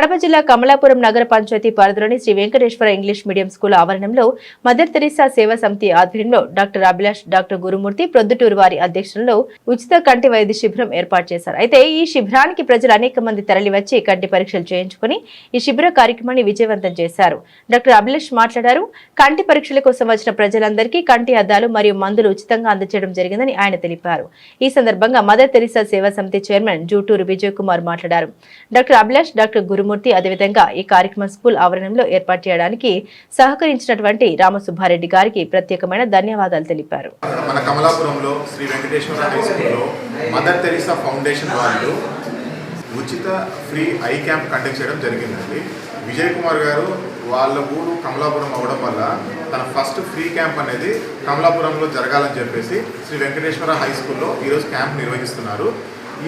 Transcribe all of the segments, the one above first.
కడప జిల్లా కమలాపురం నగర పంచాయతీ పరిధిలోని Shri Venkateswara English medium school ఆవరణంలో మదర్ తెరీసా సేవా సమితి ఆధ్వర్యంలో డాక్టర్ అభిలాష్ డాక్టర్ గురుమూర్తి ప్రొద్దుటూరు వారి అధ్యక్షంలో ఉచిత కంటి వైద్య శిబిరం ఏర్పాటు చేశారు. అయితే ఈ శిబిరానికి ప్రజలు అనేక మంది తరలివచ్చి కంటి పరీక్షలు చేయించుకుని ఈ శిబిర కార్యక్రమాన్ని విజయవంతం చేశారు. డాక్టర్ అభిలాష్ మాట్లాడారు కంటి పరీక్షల కోసం వచ్చిన ప్రజలందరికీ కంటి అద్దాలు మరియు మందులు ఉచితంగా అందజేయడం జరిగిందని ఆయన తెలిపారు. ఈ సందర్భంగా మదర్ తెరీసా సేవా సమితి చైర్మన్ జూటూరు విజయ్ కుమార్ మాట్లాడారు. డాక్టర్ అభిలాష్ డాక్టర్ గురుమూర్తి అదేవిధంగా ఈ కార్యక్రమం స్కూల్ ఆవరణంలో ఏర్పాటు చేయడానికి సహకరించినటువంటి రామసుబ్బారెడ్డి గారికి ప్రత్యేకమైన ధన్యవాదాలు తెలిపారు. మన కమలాపురంలో శ్రీ వెంకటేశ్వర హై స్కూల్లో మదర్ తెరీసా ఫౌండేషన్ వాళ్ళు ఉచిత ఫ్రీ ఐ క్యాంప్ కండక్ట్ చేయడం జరిగిందండి. విజయ్ కుమార్ గారు వాళ్ళ ఊరు కమలాపురం అవడం వల్ల తన ఫస్ట్ ఫ్రీ క్యాంప్ అనేది కమలాపురంలో జరగాలని చెప్పేసి శ్రీ వెంకటేశ్వర హై స్కూల్లో ఈరోజు క్యాంప్ నిర్వహిస్తున్నారు.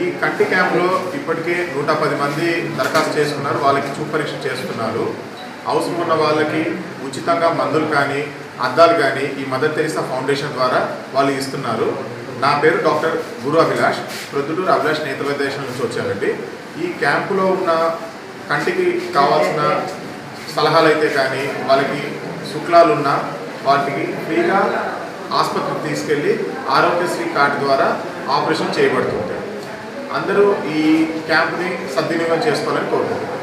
ఈ కంటి క్యాంప్లో ఇప్పటికే నూట పది మంది దరఖాస్తు చేసుకున్నారు వాళ్ళకి చూపరీక్ష చేస్తున్నారు. అవసరం ఉన్న వాళ్ళకి ఉచితంగా మందులు కానీ అద్దాలు కానీ ఈ మదర్ తెరిసా ఫౌండేషన్ ద్వారా వాళ్ళు ఇస్తున్నారు. నా పేరు డాక్టర్ గురు అభిలాష్ ప్రొద్దుటూరు అభిలాష్ నేత్ర దేశం నుంచి వచ్చానండి ఈ క్యాంపులో ఉన్న కంటికి కావాల్సిన సలహాలు అయితే కానీ వాళ్ళకి శుక్లాలు ఉన్నా వాటికి ఫ్రీగా ఆసుపత్రికి తీసుకెళ్ళి ఆరోగ్యశ్రీ కార్డు ద్వారా ఆపరేషన్ చేయబడుతుంది. అందరూ ఈ క్యాంప్ని సద్వినియోగం చేసుకోవాలని కోరుకుంటున్నాను